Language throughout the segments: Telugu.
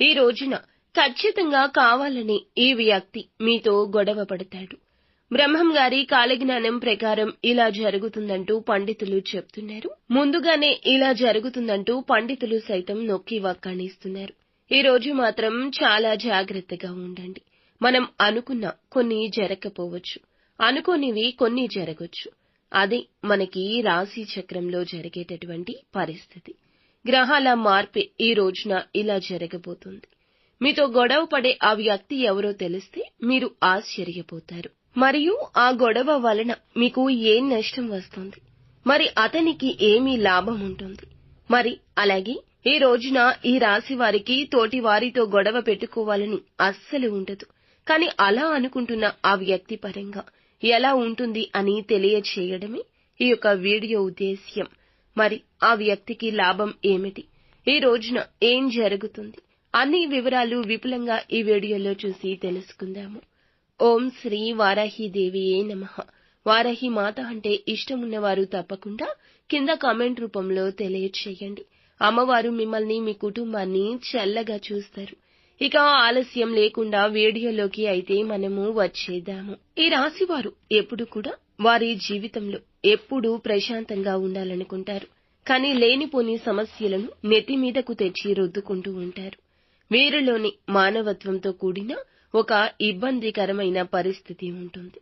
ఈ రోజున ఖచ్చితంగా కావాలని ఈ వ్యక్తి మీతో గొడవ పడతాడు. బ్రహ్మం గారి కాలజ్ఞానం ప్రకారం ఇలా జరుగుతుందంటూ పండితులు చెప్తున్నారు. ముందుగానే ఇలా జరుగుతుందంటూ పండితులు సైతం నొక్కి వక్కాణిస్తున్నారు. ఈ రోజు మాత్రం చాలా జాగ్రత్తగా ఉండండి. మనం అనుకున్న కొన్ని జరగకపోవచ్చు. అనుకోనివి కొన్ని జరగొచ్చు. అది మనకి రాశి చక్రంలో జరిగేటటువంటి పరిస్థితి. గ్రహాల మార్పే ఈ రోజున ఇలా జరగబోతుంది. మీతో గొడవ పడే ఆ వ్యక్తి ఎవరో తెలిస్తే మీరు ఆశ్చర్యపోతారు. మరియు ఆ గొడవ వలన మీకు ఏం నష్టం వస్తుంది? మరి అతనికి ఏమీ లాభం ఉంటుంది? మరి అలాగే ఈ రోజున ఈ రాశి వారికి తోటి వారితో గొడవ పెట్టుకోవాలని అస్సలు ఉండదు. కానీ అలా అనుకుంటున్న ఆ వ్యక్తి పరంగా ఎలా ఉంటుంది అని తెలియచేయడమే ఈ యొక్క వీడియో ఉద్దేశ్యం. మరి ఆ వ్యక్తికి లాభం ఏమిటి? ఈ రోజున ఏం జరుగుతుంది? అన్ని వివరాలు విపులంగా ఈ వీడియోలో చూసి తెలుసుకుందాము. ఓం శ్రీ వారాహిదేవియే నమ. వారాహి మాత అంటే ఇష్టమున్నవారు తప్పకుండా కింద కామెంట్ రూపంలో తెలియచేయండి. అమ్మవారు మిమ్మల్ని మీ కుటుంబాన్ని చల్లగా చూస్తారు. ఇక ఆలస్యం లేకుండా వీడియోలోకి అయితే మనము వచ్చేద్దాము. ఈ రాశివారు ఎప్పుడు కూడా వారి జీవితంలో ఎప్పుడూ ప్రశాంతంగా ఉండాలనుకుంటారు. కానీ లేనిపోని సమస్యలను నెత్తి మీదకు తెచ్చి రుద్దుకుంటూ ఉంటారు. వీరిలోని మానవత్వంతో కూడిన ఒక ఇబ్బందికరమైన పరిస్థితి ఉంటుంది.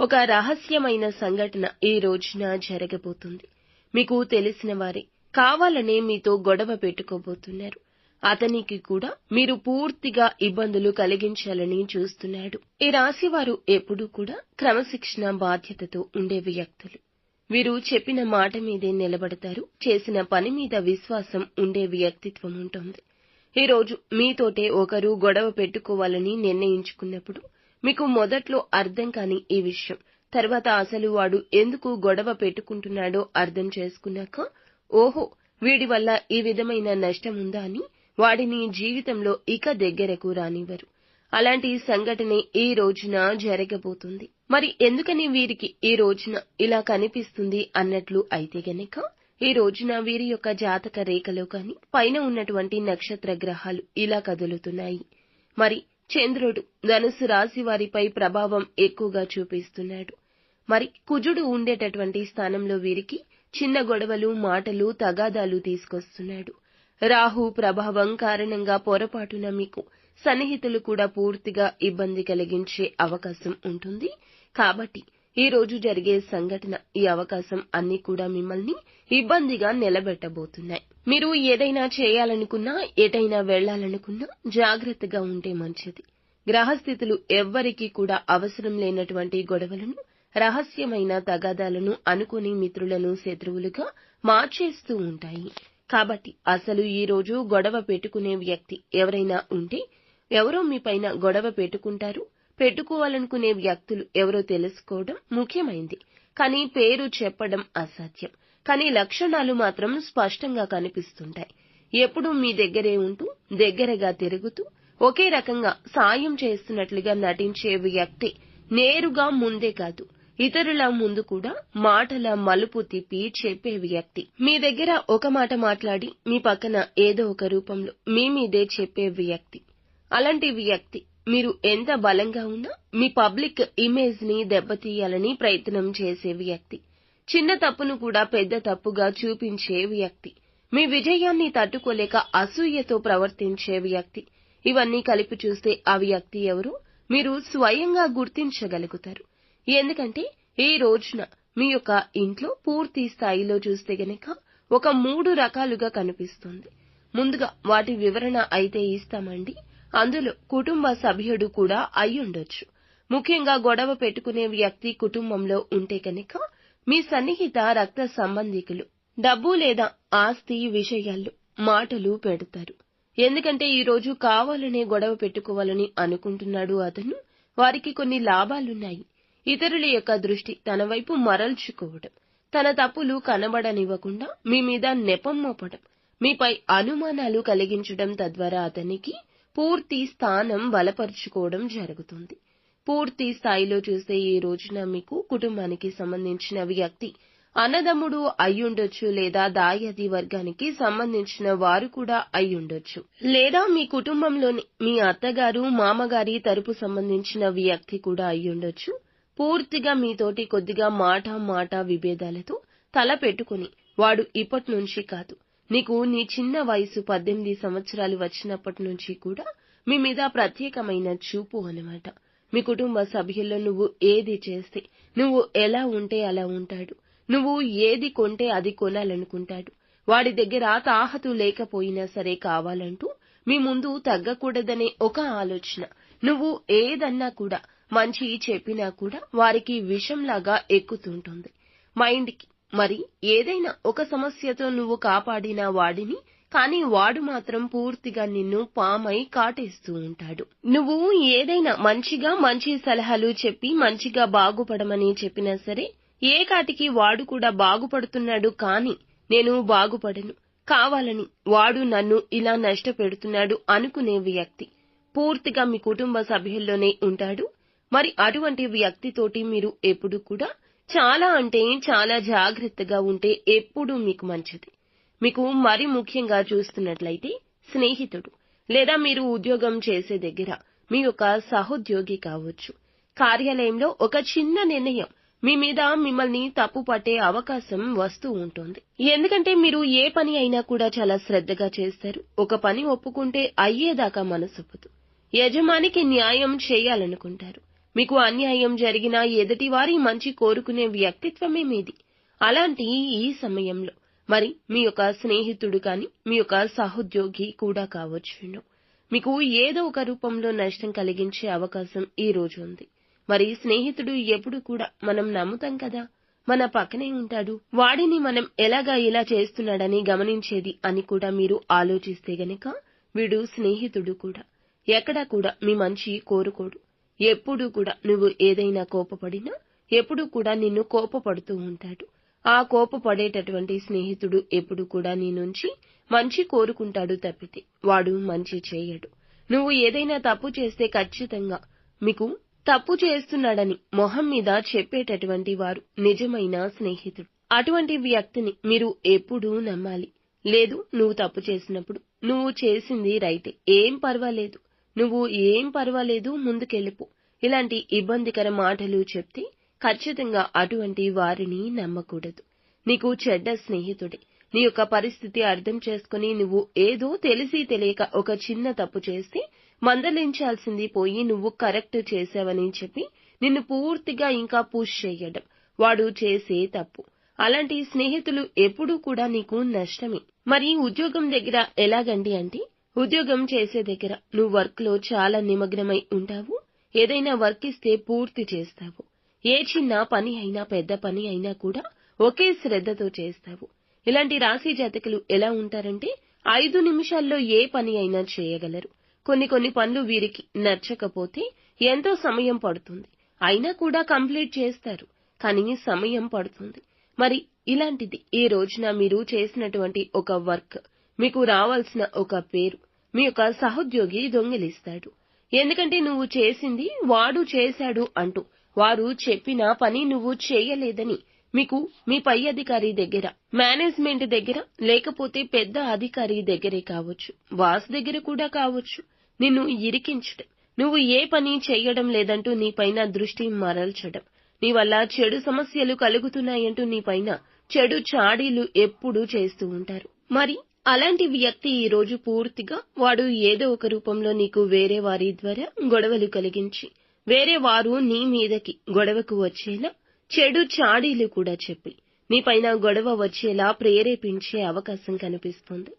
ఒక రహస్యమైన సంఘటన ఈ రోజున జరగబోతుంది. మీకు తెలిసిన వారే కావాలనే మీతో గొడవ పెట్టుకోబోతున్నారు. అతనికి కూడా మీరు పూర్తిగా ఇబ్బందులు కలిగించాలని చూస్తున్నాడు. ఈ రాశివారు ఎప్పుడూ కూడా క్రమశిక్షణ బాధ్యతతో ఉండే వ్యక్తులు. వీరు చెప్పిన మాట మీదే నిలబడతారు. చేసిన పని మీద విశ్వాసం ఉండే వ్యక్తిత్వం ఉంటుంది. ఈరోజు మీతోటే ఒకరు గొడవ పెట్టుకోవాలని నిర్ణయించుకున్నప్పుడు మీకు మొదట్లో అర్థం కాని ఈ విషయం. తర్వాత అసలు వాడు ఎందుకు గొడవ పెట్టుకుంటున్నాడో అర్థం చేసుకున్నాక ఓహో వీడి వల్ల ఈ విధమైన నష్టం ఉందా అని వాడిని జీవితంలో ఇక దగ్గరకు రానివ్వరు. అలాంటి సంఘటనే ఈ రోజున జరగబోతుంది. మరి ఎందుకని వీరికి ఈ రోజున ఇలా కనిపిస్తుంది అన్నట్లు అయితే గనక ఈ రోజున వీరి యొక్క జాతక రేఖలో కాని పైన ఉన్నటువంటి నక్షత్ర గ్రహాలు ఇలా కదులుతున్నాయి. మరి చంద్రుడు ధనుసు రాశి వారిపై ప్రభావం ఎక్కువగా చూపిస్తున్నాడు. మరి కుజుడు ఉండేటటువంటి స్థానంలో వీరికి చిన్న గొడవలు మాటలు తగాదాలు తీసుకొస్తున్నాడు. రాహు ప్రభావం కారణంగా పొరపాటున మీకు సన్నిహితులు కూడా పూర్తిగా ఇబ్బంది కలిగించే అవకాశం ఉంటుంది. కాబట్టి ఈ రోజు జరిగే సంఘటన ఈ అవకాశం అన్ని కూడా మిమ్మల్ని ఇబ్బందిగా నిలబెట్టబోతున్నాయి. మీరు ఏదైనా చేయాలనుకున్నా ఎటైనా వెళ్ళాలనుకున్నా జాగ్రత్తగా ఉంటే మంచిది. గ్రహస్థితులు ఎవ్వరికీ కూడా అవసరం లేనటువంటి గొడవలను రహస్యమైన తగాదాలను అనుకుని మిత్రులను శత్రువులుగా మార్చేస్తూ ఉంటాయి. కాబట్టి అసలు ఈ రోజు గొడవ పెట్టుకునే వ్యక్తి ఎవరైనా ఉంటే ఎవరో మీపైన గొడవ పెట్టుకుంటారు. పెట్టుకోవాలనుకునే వ్యక్తులు ఎవరో తెలుసుకోవడం ముఖ్యమైంది. కానీ పేరు చెప్పడం అసాధ్యం. కానీ లక్షణాలు మాత్రం స్పష్టంగా కనిపిస్తుంటాయి. ఎప్పుడూ మీ దగ్గరే ఉంటూ దగ్గరగా తిరుగుతూ ఒకే రకంగా సాయం చేస్తున్నట్లుగా నటించే వ్యక్తి నేరుగా ముందే కాదు ఇతరుల ముందు కూడా మాటల మలుపు తిప్పి చెప్పే వ్యక్తి. మీ దగ్గర ఒక మాట మాట్లాడి మీ పక్కన ఏదో ఒక రూపంలో మీ మీదే చెప్పే వ్యక్తి. అలాంటి వ్యక్తి మీరు ఎంత బలంగా ఉన్నా మీ పబ్లిక్ ఇమేజ్ని దెబ్బతీయాలని ప్రయత్నం చేసే వ్యక్తి చిన్న తప్పును కూడా పెద్ద తప్పుగా చూపించే వ్యక్తి మీ విజయాన్ని తట్టుకోలేక అసూయతో ప్రవర్తించే వ్యక్తి ఇవన్నీ కలిపి చూస్తే ఆ వ్యక్తి ఎవరు మీరు స్వయంగా గుర్తించగలుగుతారు. ఎందుకంటే ఈ రోజున మీ యొక్క ఇంట్లో పూర్తి స్థాయిలో చూస్తే గనక ఒక మూడు రకాలుగా కనిపిస్తుంది. ముందుగా వాటి వివరణ అయితే ఇస్తామండి. అందులో కుటుంబ సభ్యుడు కూడా అయ్యుండొచ్చు. ముఖ్యంగా గొడవ పెట్టుకునే వ్యక్తి కుటుంబంలో ఉంటే కనుక మీ సన్నిహిత రక్త సంబంధికులు డబ్బు లేదా ఆస్తి విషయాల్లో మాటలు పెడతారు. ఎందుకంటే ఈ రోజు కావాలనే గొడవ పెట్టుకోవాలని అనుకుంటున్నాడు అతను. వారికి కొన్ని లాభాలున్నాయి. ఇతరుల యొక్క దృష్టి తన వైపు మరల్చుకోవడం తన తప్పులు కనబడనివ్వకుండా మీ మీద నెపం మోపడం మీపై అనుమానాలు కలిగించడం తద్వారా అతనికి పూర్తి స్థానం బలపరుచుకోవడం జరుగుతుంది. పూర్తి స్థాయిలో చూస్తే ఈ రోజున మీకు కుటుంబానికి సంబంధించిన వ్యక్తి అన్నదమ్ముడు అయ్యుండొచ్చు లేదా దాయాది వర్గానికి సంబంధించిన వారు కూడా అయ్యుండొచ్చు. లేదా మీ కుటుంబంలోని మీ అత్తగారు మామగారి తరపు సంబంధించిన వ్యక్తి కూడా అయ్యుండొచ్చు. పూర్తిగా మీతోటి కొద్దిగా మాట మాట విభేదాలతో తల పెట్టుకుని వాడు ఇప్పటి నుంచి కాదు. నీకు నీ చిన్న వయసు పద్దెనిమిది సంవత్సరాలు వచ్చినప్పటి నుంచి కూడా మీ మీద ప్రత్యేకమైన చూపు అన్నమాట. మీ కుటుంబ సభ్యుల్లో నువ్వు ఏది చేస్తే నువ్వు ఎలా ఉంటే అలా ఉంటాడు. నువ్వు ఏది కొంటే అది కొనాలనుకుంటాడు. వాడి దగ్గర తాహతు లేకపోయినా సరే కావాలంటూ మీ ముందు తగ్గకూడదనే ఒక ఆలోచన. నువ్వు ఏదన్నా కూడా మంచి చెప్పినా కూడా వారికి విషంలాగా ఎక్కుతుంటుంది. మైండ్కి మరి ఏదైనా ఒక సమస్యతో నువ్వు కాపాడిన వాడిని కానీ వాడు మాత్రం పూర్తిగా నిన్ను పామై కాటేస్తూ ఉంటాడు. నువ్వు ఏదైనా మంచిగా మంచి సలహాలు చెప్పి మంచిగా బాగుపడమని చెప్పినా సరే ఏ కాటికి వాడు కూడా బాగుపడుతున్నాడు కాని నేను బాగుపడను. కావాలని వాడు నన్ను ఇలా నష్టపెడుతున్నాడు అనుకునే వ్యక్తి పూర్తిగా మీ కుటుంబ సభ్యుల్లోనే ఉంటాడు. మరి అటువంటి వ్యక్తితోటి మీరు ఎప్పుడు కూడా చాలా అంటే చాలా జాగ్రత్తగా ఉంటే ఎప్పుడూ మీకు మంచిది. మీకు మరి ముఖ్యంగా చూస్తున్నట్లయితే స్నేహితుడు లేదా మీరు ఉద్యోగం చేసే దగ్గర మీ యొక్క సహోద్యోగి కావచ్చు. కార్యాలయంలో ఒక చిన్న నిర్ణయం మీ మీద మిమ్మల్ని తప్పు పట్టే అవకాశం వస్తూ ఉంటుంది. ఎందుకంటే మీరు ఏ పని అయినా కూడా చాలా శ్రద్ధగా చేస్తారు. ఒక పని ఒప్పుకుంటే అయ్యేదాకా మనసొప్పదు యజమానికి న్యాయం చేయాలనుకుంటారు. మీకు అన్యాయం జరిగినా ఎదుటివారి మంచి కోరుకునే వ్యక్తిత్వమే మీది. అలాంటి ఈ సమయంలో మరి మీ యొక్క స్నేహితుడు కాని మీ యొక్క సహోద్యోగి కూడా కావచ్చును. మీకు ఏదో ఒక రూపంలో నష్టం కలిగించే అవకాశం ఈ రోజు ఉంది. మరి స్నేహితుడు ఎప్పుడు కూడా మనం నమ్ముతాం కదా? మన పక్కనే ఉంటాడు. వాడిని మనం ఎలాగా ఇలా చేస్తున్నాడని గమనించేది అని కూడా మీరు ఆలోచిస్తే గనక వీడు స్నేహితుడు కూడా. ఎక్కడా కూడా మీ మంచి కోరుకోడు. ఎప్పుడూ కూడా నువ్వు ఏదైనా కోపపడినా ఎప్పుడూ కూడా నిన్ను కోపపడుతూ ఉంటాడు. ఆ కోపపడేటటువంటి స్నేహితుడు ఎప్పుడు కూడా నీ నుంచి మంచి కోరుకుంటాడు తప్పితే వాడు మంచి చేయడు. నువ్వు ఏదైనా తప్పు చేస్తే ఖచ్చితంగా మీకు తప్పు చేస్తున్నాడని మొహం మీద చెప్పేటటువంటి వారు నిజమైన స్నేహితుడు. అటువంటి వ్యక్తిని మీరు ఎప్పుడూ నమ్మాలి. లేదు నువ్వు తప్పు చేసినప్పుడు నువ్వు చేసింది రైటే. ఏం పర్వాలేదు. నువ్వు ఏం పర్వాలేదు ముందుకెళ్ళిపో. ఇలాంటి ఇబ్బందికర మాటలు చెప్తే ఖచ్చితంగా అటువంటి వారిని నమ్మకూడదు. నీకు చెడ్డ స్నేహితుడే. నీ యొక్క పరిస్థితి అర్థం చేసుకుని నువ్వు ఏదో తెలిసి తెలియక ఒక చిన్న తప్పు చేస్తే మందలించాల్సింది పోయి నువ్వు కరెక్ట్ చేశావని చెప్పి నిన్ను పూర్తిగా ఇంకా పుష్ చేయడం వాడు చేసే తప్పు. అలాంటి స్నేహితులు ఎప్పుడూ కూడా నీకు నష్టమే. మరి ఉద్యోగం దగ్గర ఎలాగండి అంటే ఉద్యోగం చేసే దగ్గర నువ్వు వర్క్లో చాలా నిమగ్నమై ఉంటావు. ఏదైనా వర్క్ ఇస్తే పూర్తి చేస్తావు. ఏ చిన్న పని అయినా పెద్ద పని అయినా కూడా ఒకే శ్రద్ధతో చేస్తావు. ఇలాంటి రాశి జాతకులు ఎలా ఉంటారంటే ఐదు నిమిషాల్లో ఏ పని అయినా చేయగలరు. కొన్ని కొన్ని పనులు వీరికి నచ్చకపోతే ఎంతో సమయం పడుతుంది. అయినా కూడా కంప్లీట్ చేస్తారు. కానీ సమయం పడుతుంది. మరి ఇలాంటిది ఈ రోజున మీరు చేసినటువంటి ఒక వర్క్ మీకు రావాల్సిన ఒక పేరు మీ యొక్క సహోద్యోగి దొంగిలిస్తాడు. ఎందుకంటే నువ్వు చేసింది వాడు చేశాడు అంటూ వారు చెప్పిన పని నువ్వు చేయలేదని మీకు మీ పై అధికారి దగ్గర మేనేజ్మెంట్ దగ్గర లేకపోతే పెద్ద అధికారి దగ్గరే కావచ్చు. బాస్ దగ్గర కూడా కావచ్చు. నిన్ను ఇరికించడం నువ్వు ఏ పని చేయడం లేదంటూ నీపైన దృష్టి మరల్చడం నీ వల్ల చెడు సమస్యలు కలుగుతున్నాయంటూ నీపైన చెడు చాడీలు ఎప్పుడూ చేస్తూ ఉంటారు. మరి అలాంటి వ్యక్తి ఈ రోజు పూర్తిగా వాడు ఏదో ఒక రూపంలో నీకు వేరే వారి ద్వారా గొడవలు కలిగించి వేరే వారు నీ మీదకి గొడవకు వచ్చేలా చెడు చాడీలు కూడా చెప్పి నీపైన గొడవ వచ్చేలా ప్రేరేపించే అవకాశం కనిపిస్తుంది.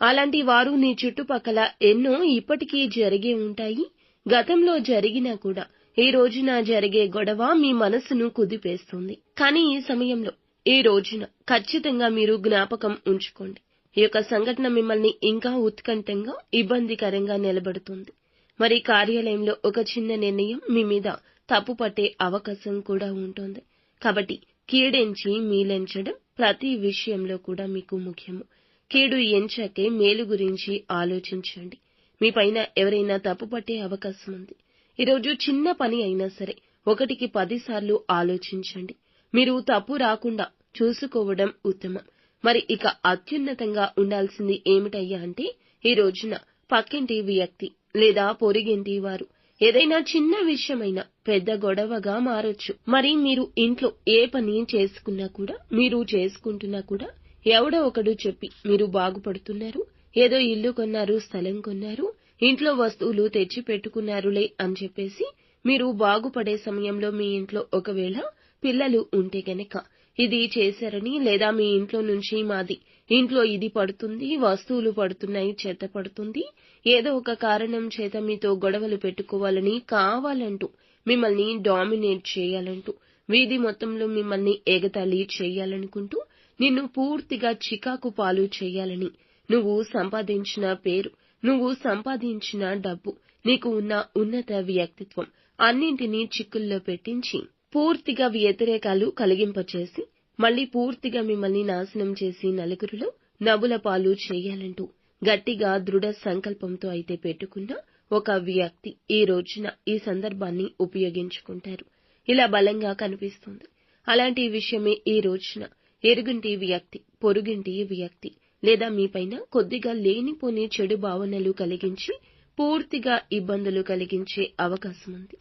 అలాంటి వారు నీ చుట్టుపక్కల ఎన్నో ఇప్పటికీ జరిగే ఉంటాయి. గతంలో జరిగినా కూడా ఈ రోజున జరిగే గొడవ మీ మనసును కుదిపేస్తుంది. కానీ ఈ సమయంలో ఈ రోజున ఖచ్చితంగా మీరు జ్ఞాపకం ఉంచుకోండి. ఈ యొక్క సంఘటన మిమ్మల్ని ఇంకా ఉత్కంఠంగా ఇబ్బందికరంగా నిలబడుతుంది. మరి కార్యాలయంలో ఒక చిన్న నిర్ణయం మీ మీద తప్పు పట్టే అవకాశం కూడా ఉంటుంది. కాబట్టి కీడెంచి మీలెంచడం ప్రతి విషయంలో కూడా మీకు ముఖ్యము. కీడు ఎంచాకే మేలు గురించి ఆలోచించండి. మీ పైన ఎవరైనా తప్పు పట్టే అవకాశం ఉంది. ఈరోజు చిన్న పని అయినా సరే ఒకటికి పదిసార్లు ఆలోచించండి. మీరు తప్పు రాకుండా చూసుకోవడం ఉత్తమం. మరి ఇక అత్యున్నతంగా ఉండాల్సింది ఏమిటయ్యా అంటే ఈ రోజున పక్కింటి వ్యక్తి లేదా పొరిగింటి వారు ఏదైనా చిన్న విషయమైనా పెద్ద గొడవగా మారొచ్చు. మరి మీరు ఇంట్లో ఏ పని చేసుకున్నా కూడా మీరు చేసుకుంటున్నా కూడా ఎవడో ఒకడు చెప్పి మీరు బాగుపడుతున్నారు ఏదో ఇల్లు కొన్నారు స్థలం కొన్నారు ఇంట్లో వస్తువులు తెచ్చి పెట్టుకున్నారులే అని చెప్పేసి మీరు బాగుపడే సమయంలో మీ ఇంట్లో ఒకవేళ పిల్లలు ఉంటే గనక ఇది చేశారని లేదా మీ ఇంట్లో నుంచి మాది. ఇంట్లో ఇది పడుతుంది వస్తువులు పడుతున్నాయి చెత్త పడుతుంది. ఏదో ఒక కారణం చేత మీతో గొడవలు పెట్టుకోవాలని కావాలంటూ మిమ్మల్ని డామినేట్ చేయాలంటూ వీధి మొత్తంలో మిమ్మల్ని ఎగతాళి చేయాలనుకుంటూ నిన్ను పూర్తిగా చికాకు పాలు చేయాలని. నువ్వు సంపాదించిన పేరు నువ్వు సంపాదించిన డబ్బు నీకు ఉన్న ఉన్నత వ్యక్తిత్వం అన్నింటినీ చిక్కుల్లో పెట్టించి పూర్తిగా వ్యతిరేకాలు కలిగింపచేసి మళ్ళీ పూర్తిగా మిమ్మల్ని నాశనం చేసి నలుగురిలో నవ్వుల పాలు చేయాలంటూ గట్టిగా దృఢ సంకల్పంతో అయితే పెట్టుకున్న ఒక వ్యక్తి ఈ రోజున ఈ సందర్భాన్ని ఉపయోగించుకుంటారు. ఇలా బలంగా కనిపిస్తుంది. అలాంటి విషయమే ఈ రోజున ఎరుగుంటి వ్యక్తి పొరుగింటి వ్యక్తి లేదా మీపైన కొద్దిగా లేనిపోని చెడు భావనలు కలిగించి పూర్తిగా ఇబ్బందులు కలిగించే అవకాశం ఉంది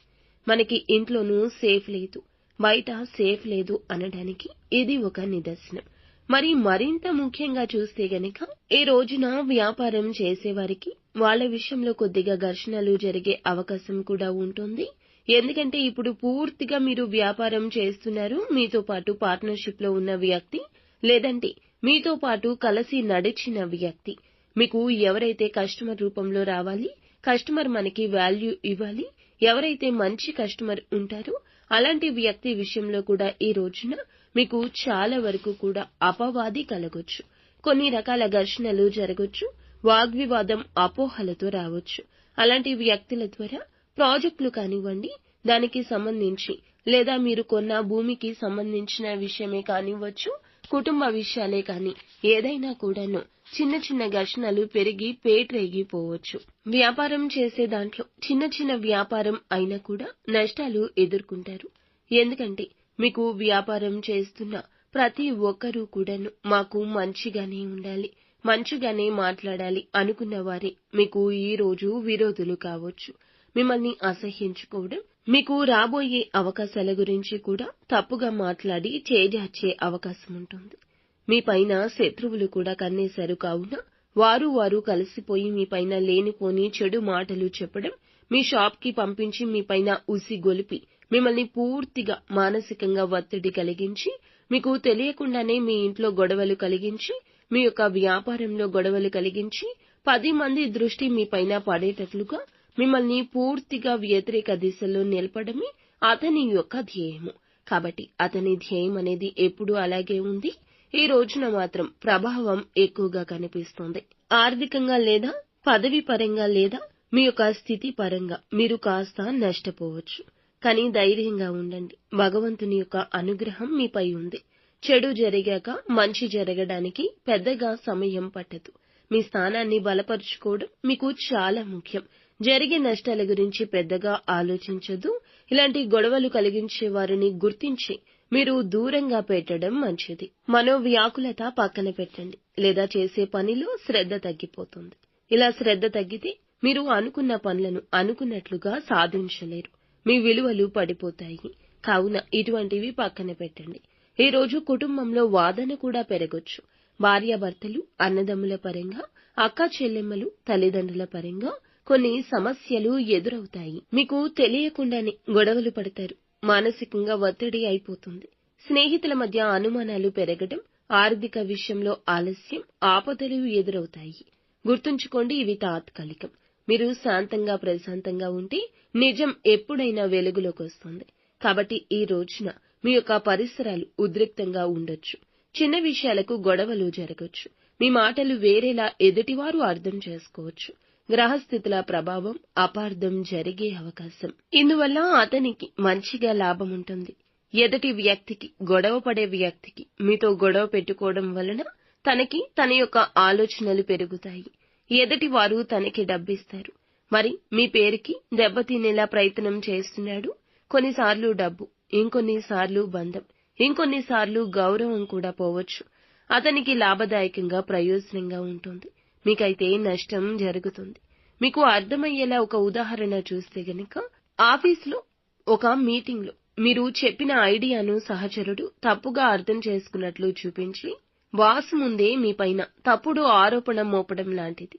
మనకి ఇంట్లోనూ సేఫ్ లేదు బయట సేఫ్ లేదు అనడానికి ఇది ఒక నిదర్శనం. మరి మరింత ముఖ్యంగా చూస్తే గనక ఈ రోజున వ్యాపారం చేసేవారికి వాళ్ళ విషయంలో కొద్దిగా ఘర్షణలు జరిగే అవకాశం కూడా ఉంటుంది. ఎందుకంటే ఇప్పుడు పూర్తిగా మీరు వ్యాపారం చేస్తున్నారు మీతో పాటు పార్ట్నర్షిప్లో ఉన్న వ్యక్తి లేదంటే మీతో పాటు కలిసి నడిచిన వ్యక్తి. మీకు ఎవరైతే కస్టమర్ రూపంలో రావాలి కస్టమర్ మనకి వాల్యూ ఇవ్వాలి ఎవరైతే మంచి కస్టమర్ ఉంటారో అలాంటి వ్యక్తి విషయంలో కూడా ఈ రోజున మీకు చాలా వరకు కూడా అపవాది కలగొచ్చు. కొన్ని రకాల ఘర్షణలు జరగొచ్చు వాగ్వివాదం అపోహలతో రావచ్చు. అలాంటి వ్యక్తుల ద్వారా ప్రాజెక్టులు కానివ్వండి దానికి సంబంధించి లేదా మీరు కొన్న భూమికి సంబంధించిన విషయమే కానివ్వచ్చు కుటుంబ విషయాలే కాని ఏదైనా కూడాను చిన్న చిన్న ఘర్షణలు పెరిగి పేట్రేగిపోవచ్చు. వ్యాపారం చేసే దాంట్లో చిన్న చిన్న వ్యాపారం అయినా కూడా నష్టాలు ఎదుర్కొంటారు. ఎందుకంటే మీకు వ్యాపారం చేస్తున్న ప్రతి ఒక్కరూ కూడాను మాకు మంచిగానే ఉండాలి మంచిగానే మాట్లాడాలి అనుకున్న వారే మీకు ఈ రోజు విరోధులు కావచ్చు. మిమ్మల్ని అసహ్యించుకోవడం మీకు రాబోయే అవకాశాల గురించి కూడా తప్పుగా మాట్లాడి చేజార్చే అవకాశం ఉంటుంది. మీ పైన శత్రువులు కూడా కన్నేశారు కావున వారు వారు కలిసిపోయి మీ పైన లేనిపోని చెడు మాటలు చెప్పడం మీ షాప్కి పంపించి మీ పైన ఉసి గొలిపి మిమ్మల్ని పూర్తిగా మానసికంగా ఒత్తిడి కలిగించి మీకు తెలియకుండానే మీ ఇంట్లో గొడవలు కలిగించి మీ యొక్క వ్యాపారంలో గొడవలు కలిగించి పది మంది దృష్టి మీ పైన పడేటట్లుగా మిమ్మల్ని పూర్తిగా వ్యతిరేక దిశలో నిలపడమే అతని యొక్క ధ్యేయము. కాబట్టి అతని ధ్యేయం అనేది ఎప్పుడూ అలాగే ఉంది. ఈ రోజున మాత్రం ప్రభావం ఎక్కువగా కనిపిస్తోంది. ఆర్థికంగా లేదా పదవి పరంగా లేదా మీ యొక్క స్థితి పరంగా మీరు కాస్త నష్టపోవచ్చు. కానీ ధైర్యంగా ఉండండి. భగవంతుని యొక్క అనుగ్రహం మీపై ఉంది. చెడు జరిగాక మంచి జరగడానికి పెద్దగా సమయం పట్టదు. మీ స్థానాన్ని బలపరుచుకోవడం మీకు చాలా ముఖ్యం. జరిగే నష్టాల గురించి పెద్దగా ఆలోచించదు. ఇలాంటి గొడవలు కలిగించే వారిని గుర్తించి మీరు దూరంగా పెట్టడం మంచిది. మనోవ్యాకులత పక్కన పెట్టండి. లేదా చేసే పనిలో శ్రద్ధ తగ్గిపోతుంది. ఇలా శ్రద్ధ తగ్గితే మీరు అనుకున్న పనులను అనుకున్నట్లుగా సాధించలేరు. మీ విలువలు పడిపోతాయి. కావున ఇటువంటివి పక్కన పెట్టండి. ఈ రోజు కుటుంబంలో వాదన కూడా పెరగొచ్చు. భార్యాభర్తలు అన్నదమ్ముల పరంగా అక్క చెల్లెమ్మలు తల్లిదండ్రుల పరంగా కొన్ని సమస్యలు ఎదురవుతాయి. మీకు తెలియకుండానే గొడవలు పడతారు. మానసికంగా ఒత్తిడి అయిపోతుంది. స్నేహితుల మధ్య అనుమానాలు పెరగడం ఆర్థిక విషయంలో ఆలస్యం ఆపదలు ఎదురవుతాయి. గుర్తుంచుకోండి ఇవి తాత్కాలికం. మీరు శాంతంగా ప్రశాంతంగా ఉంటే నిజం ఎప్పుడైనా వెలుగులోకి వస్తుంది. కాబట్టి ఈ రోజున మీ యొక్క పరిసరాలు ఉద్రిక్తంగా ఉండొచ్చు. చిన్న విషయాలకు గొడవలు జరగొచ్చు. మీ మాటలు వేరేలా ఎదుటివారు అర్థం చేసుకోవచ్చు. గ్రహస్థితుల ప్రభావం అపార్థం జరిగే అవకాశం. ఇందువల్ల అతనికి మంచిగా లాభం ఉంటుంది. ఎదుటి వ్యక్తికి గొడవ పడే వ్యక్తికి మీతో గొడవ పెట్టుకోవడం వలన తనకి తన యొక్క ఆలోచనలు పెరుగుతాయి. ఎదుటి వారు తనకి డబ్బిస్తారు. మరి మీ పేరుకి దెబ్బతినేలా ప్రయత్నం చేస్తున్నాడు. కొన్నిసార్లు డబ్బు ఇంకొన్నిసార్లు బంధం ఇంకొన్నిసార్లు గౌరవం కూడా పోవచ్చు. అతనికి లాభదాయకంగా ప్రయోజనంగా ఉంటుంది. మీకైతే నష్టం జరుగుతుంది. మీకు అర్థమయ్యేలా ఒక ఉదాహరణ చూస్తే గనుక ఆఫీస్లో ఒక మీటింగ్లో మీరు చెప్పిన ఐడియాను సహచరుడు తప్పుగా అర్థం చేసుకున్నట్లు చూపించి బాస్ ముందే మీపైన తప్పుడు ఆరోపణ మోపడం లాంటిది.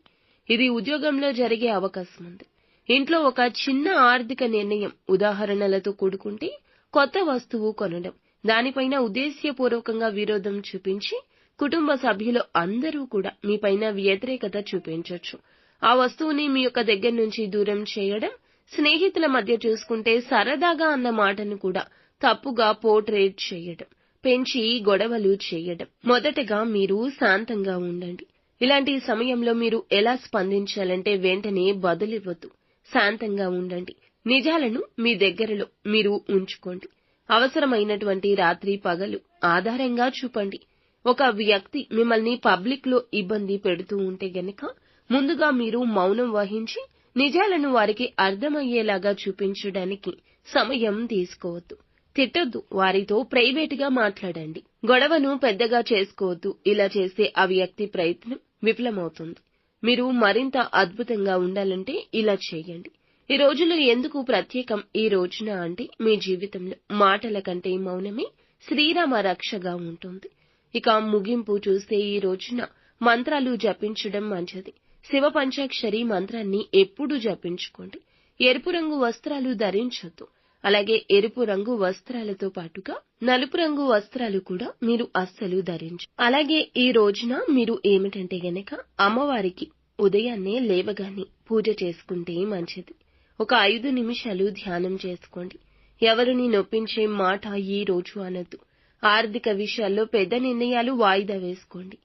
ఇది ఉద్యోగంలో జరిగే అవకాశం ఉంది. ఇంట్లో ఒక చిన్న ఆర్థిక నిర్ణయం ఉదాహరణలతో కూడుకుంటే కొత్త వస్తువు కొనడం దానిపైన ఉద్దేశ్యపూర్వకంగా విరోధం చూపించి కుటుంబ సభ్యులు అందరూ కూడా మీపైన వ్యతిరేకత చూపించొచ్చు. ఆ వస్తువుని మీ యొక్క దగ్గర నుంచి దూరం చేయడం స్నేహితుల మధ్య చూసుకుంటే సరదాగా అన్న మాటను కూడా తప్పుగా పోర్ట్రేట్ చేయడం పెంచి గొడవలు చేయడం. మొదటగా మీరు శాంతంగా ఉండండి. ఇలాంటి సమయంలో మీరు ఎలా స్పందించాలంటే వెంటనే బదులివ్వద్దు. శాంతంగా ఉండండి. నిజాలను మీ దగ్గరలో మీరు ఉంచుకోండి. అవసరమైనటువంటి రాత్రి పగలు ఆధారంగా చూపండి. ఒక వ్యక్తి మిమ్మల్ని పబ్లిక్లో ఇబ్బంది పెడుతూ ఉంటే గనక ముందుగా మీరు మౌనం వహించి నిజాలను వారికి అర్థమయ్యేలాగా చూపించడానికి సమయం తీసుకోవద్దు. తిట్టొద్దు వారితో ప్రైవేటుగా మాట్లాడండి. గొడవను పెద్దగా చేసుకోవద్దు. ఇలా చేస్తే ఆ వ్యక్తి ప్రయత్నం విఫలమవుతుంది. మీరు మరింత అద్భుతంగా ఉండాలంటే ఇలా చేయండి. ఈ రోజులో ఎందుకు ప్రత్యేకం ఈ రోజున అంటే మీ జీవితంలో మాటల కంటే మౌనమే శ్రీరామ రక్షగా ఉంటుంది. ఇక ముగింపు చూస్తే ఈ రోజున మంత్రాలు జపించడం మంచిది. శివ పంచాక్షరి మంత్రాన్ని ఎప్పుడూ జపించుకోండి. ఎరుపు రంగు వస్త్రాలు ధరించొద్దు. అలాగే ఎరుపు రంగు వస్త్రాలతో పాటుగా నలుపు రంగు వస్త్రాలు కూడా మీరు అస్సలు ధరించు. అలాగే ఈ రోజున మీరు ఏమిటంటే గనక అమ్మవారికి ఉదయాన్నే లేవగానే పూజ చేసుకుంటే మంచిది. ఒక ఐదు నిమిషాలు ధ్యానం చేసుకోండి. ఎవరిని నొప్పించే మాట ఈ రోజు అనొద్దు. ఆర్థిక విషయాల్లో పెద్ద నిర్ణయాలు వాయిదా వేసుకోండి.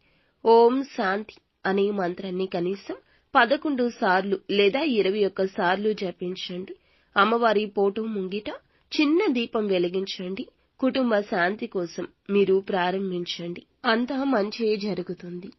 ఓం శాంతి అనే మంత్రాన్ని కనీసం పదకొండు సార్లు లేదా ఇరవై ఒక్క సార్లు జపించండి. అమ్మవారి పోటు ముంగిట చిన్న దీపం వెలిగించండి. కుటుంబ శాంతి కోసం మీరు ప్రారంభించండి. అంతా మంచే జరుగుతుంది.